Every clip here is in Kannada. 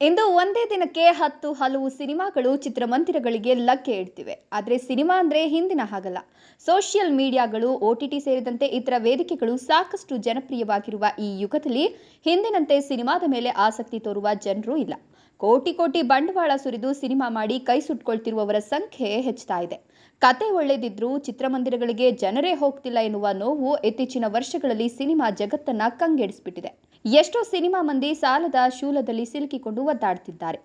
ಇಂದು ಒಂದೇ ದಿನಕ್ಕೆ ಹತ್ತು ಹಲವು ಸಿನಿಮಾಗಳು, ಚಿತ್ರಮಂದಿರಗಳಿಗೆ ಲಗ್ಗೆ ಇಡ್ತಿವೆ. ಆದರೆ ಸಿನಿಮಾ ಅಂದರೆ ಹಿಂದಿನ ಹಾಗಲ್ಲ. ಸೋಷಿಯಲ್ ಮೀಡಿಯಾಗಳು ಒ ಟಿ ಟಿ ಸೇರಿದಂತೆ ಇತರ ವೇದಿಕೆಗಳು ಸಾಕಷ್ಟು ಜನಪ್ರಿಯವಾಗಿರುವ ಈ ಯುಗದಲ್ಲಿ ಹಿಂದಿನಂತೆ ಸಿನಿಮಾದ ಮೇಲೆ ಆಸಕ್ತಿ ತೋರುವ ಜನರೂ ಇಲ್ಲ. ಕೋಟಿ ಕೋಟಿ ಬಂಡವಾಳ ಸುರಿದು ಸಿನಿಮಾ ಮಾಡಿ ಕೈ ಸುಟ್ಕೊಳ್ತಿರುವವರ ಸಂಖ್ಯೆ ಹೆಚ್ಚುತ್ತಾ ಇದೆ. ಕತೆ ಒಳ್ಳೆದಿದ್ರೂ ಚಿತ್ರಮಂದಿರಗಳಿಗೆ ಜನರೇ ಹೋಗ್ತಿಲ್ಲ ಎನ್ನುವ ನೋವು ಇತ್ತೀಚಿನ ವರ್ಷಗಳಲ್ಲಿ ಸಿನಿಮಾ ಜಗತ್ತನ್ನ ಕಂಗೆಡಿಸ್ಬಿಟ್ಟಿದೆ. ಎಷ್ಟೋ ಸಿನಿಮಾ ಮಂದಿ ಸಾಲದ ಶೂಲದಲ್ಲಿ ಸಿಲುಕಿಕೊಂಡು ಒದ್ದಾಡ್ತಿದ್ದಾರೆ.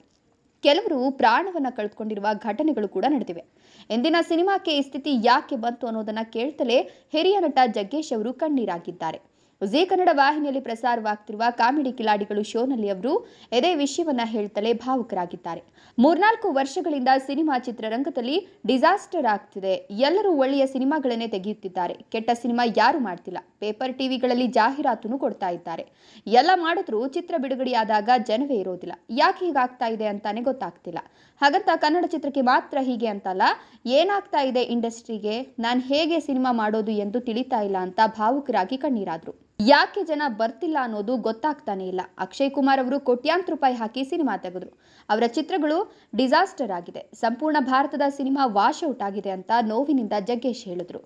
ಕೆಲವರು ಪ್ರಾಣವನ್ನು ಕಳೆದುಕೊಂಡಿರುವ ಘಟನೆಗಳು ಕೂಡ ನಡೆದಿವೆ. ಇಂದಿನ ಸಿನಿಮಾಕ್ಕೆ ಈ ಸ್ಥಿತಿ ಯಾಕೆ ಬಂತು ಅನ್ನೋದನ್ನ ಕೇಳ್ತಲೇ ಹಿರಿಯ ನಟ ಜಗ್ಗೇಶ್ ಅವರು ಕಣ್ಣೀರಾಗಿದ್ದಾರೆ. ಜಿ ಕನ್ನಡ ವಾಹಿನಿಯಲ್ಲಿ ಪ್ರಸಾರವಾಗ್ತಿರುವ ಕಾಮಿಡಿ ಕಿಲಾಡಿಗಳು ಶೋನಲ್ಲಿ ಅವರು ಇದೇ ವಿಷಯವನ್ನ ಹೇಳ್ತಲೇ ಭಾವುಕರಾಗಿದ್ದಾರೆ. ಮೂರ್ನಾಲ್ಕು ವರ್ಷಗಳಿಂದ ಸಿನಿಮಾ ಚಿತ್ರರಂಗದಲ್ಲಿ ಡಿಸಾಸ್ಟರ್ ಆಗ್ತಿದೆ. ಎಲ್ಲರೂ ಒಳ್ಳೆಯ ಸಿನಿಮಾಗಳನ್ನೇ ತೆಗೆಯುತ್ತಿದ್ದಾರೆ. ಕೆಟ್ಟ ಸಿನಿಮಾ ಯಾರು ಮಾಡ್ತಿಲ್ಲ. ಪೇಪರ್ ಟಿವಿಗಳಲ್ಲಿ ಜಾಹೀರಾತು ಕೊಡ್ತಾ ಇದ್ದಾರೆ. ಎಲ್ಲ ಮಾಡಿದ್ರು ಚಿತ್ರ ಬಿಡುಗಡೆಯಾದಾಗ ಜನವೇ ಇರೋದಿಲ್ಲ. ಯಾಕೆ ಹೀಗಾಗ್ತಾ ಇದೆ ಅಂತಾನೆ ಗೊತ್ತಾಗ್ತಿಲ್ಲ. ಹಾಗಂತ ಕನ್ನಡ ಚಿತ್ರಕ್ಕೆ ಮಾತ್ರ ಹೀಗೆ ಅಂತಲ್ಲ, ಏನಾಗ್ತಾ ಇದೆ ಇಂಡಸ್ಟ್ರಿಗೆ? ನಾನು ಹೇಗೆ ಸಿನಿಮಾ ಮಾಡೋದು ಎಂದು ತಿಳಿತಾ ಇಲ್ಲ ಅಂತ ಭಾವುಕರಾಗಿ ಕಣ್ಣೀರಾದ್ರು. ಯಾಕೆ ಜನ ಬರ್ತಿಲ್ಲ ಅನ್ನೋದು ಗೊತ್ತಾಗ್ತಾನೆ ಇಲ್ಲ. ಅಕ್ಷಯ್ ಕುಮಾರ್ ಅವರು ಕೋಟ್ಯಾಂತರ ರೂಪಾಯಿ ಹಾಕಿ ಸಿನಿಮಾ ತೆಗೆದ್ರು. ಅವರ ಚಿತ್ರಗಳು ಡಿಸಾಸ್ಟರ್ ಆಗಿದೆ. ಸಂಪೂರ್ಣ ಭಾರತದ ಸಿನಿಮಾ ವಾಶ್ ಔಟ್ ಆಗಿದೆ ಅಂತ ನೋವಿನಿಂದ ಜಗ್ಗೇಶ್ ಹೇಳಿದ್ರು.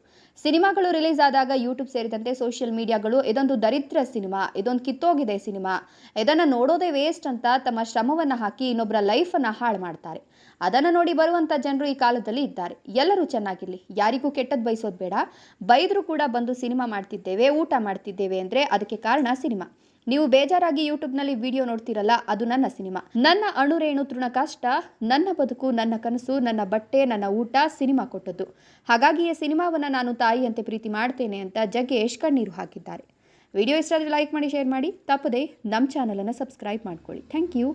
ಸಿನಿಮಾಗಳು ರಿಲೀಸ್ ಆದಾಗ ಯೂಟ್ಯೂಬ್ ಸೇರಿದಂತೆ ಸೋಷಿಯಲ್ ಮೀಡಿಯಾಗಳು ಇದೊಂದು ದರಿದ್ರ ಸಿನಿಮಾ, ಇದೊಂದು ಕಿತ್ತೋಗಿದೆ ಸಿನಿಮಾ. ಇದನ್ನ ನೋಡೋದೇ ವೇಸ್ಟ್ ಅಂತ ತಮ್ಮ ಶ್ರಮವನ್ನ ಹಾಕಿ ಇನ್ನೊಬ್ಬರ ಲೈಫನ್ನು ಹಾಳು ಮಾಡ್ತಾರೆ. ಅದನ್ನ ನೋಡಿ ಬರುವಂತ ಜನರು ಈ ಕಾಲದಲ್ಲಿ ಇದ್ದಾರೆ. ಎಲ್ಲರೂ ಚೆನ್ನಾಗಿರ್ಲಿ. ಯಾರಿಗೂ ಕೆಟ್ಟದ್ದು ಬಯಸೋದು ಬೇಡ. ಬೈದ್ರು ಕೂಡ ಬಂದು ಸಿನಿಮಾ ಮಾಡ್ತಿದ್ದೇವೆ, ಊಟ ಮಾಡ್ತಿದ್ದೇವೆ ಅಂದ್ರೆ ಅದಕ್ಕೆ ಕಾರಣ ಸಿನಿಮಾ. ನೀವು ಬೇಜಾರಾಗಿ ಯೂಟ್ಯೂಬ್ನಲ್ಲಿ ವಿಡಿಯೋ ನೋಡ್ತಿರಲ್ಲ, ಅದು ನನ್ನ ಸಿನಿಮಾ. ನನ್ನ ಅಣುರೇಣು ತೃಣ ಕಷ್ಟ ನನ್ನ ಬದುಕು, ನನ್ನ ಕನಸು, ನನ್ನ ಬಟ್ಟೆ, ನನ್ನ ಊಟ, ಸಿನಿಮಾ ಕೊಟ್ಟದ್ದು. ಹಾಗಾಗಿಯೇ ಸಿನಿಮಾವನ್ನು ನಾನು ತಾಯಿಯಂತೆ ಪ್ರೀತಿ ಮಾಡ್ತೇನೆ ಅಂತ ಜಗ್ಗೇಶ್ ಕಣ್ಣೀರು ಹಾಕಿದ್ದಾರೆ. ವಿಡಿಯೋ ಇಷ್ಟ ಆದರೆ ಲೈಕ್ ಮಾಡಿ ಶೇರ್ ಮಾಡಿ. ತಪ್ಪದೆ ನಮ್ಮ ಚಾನಲನ್ನು ಸಬ್ಸ್ಕ್ರೈಬ್ ಮಾಡ್ಕೊಳ್ಳಿ. Thank you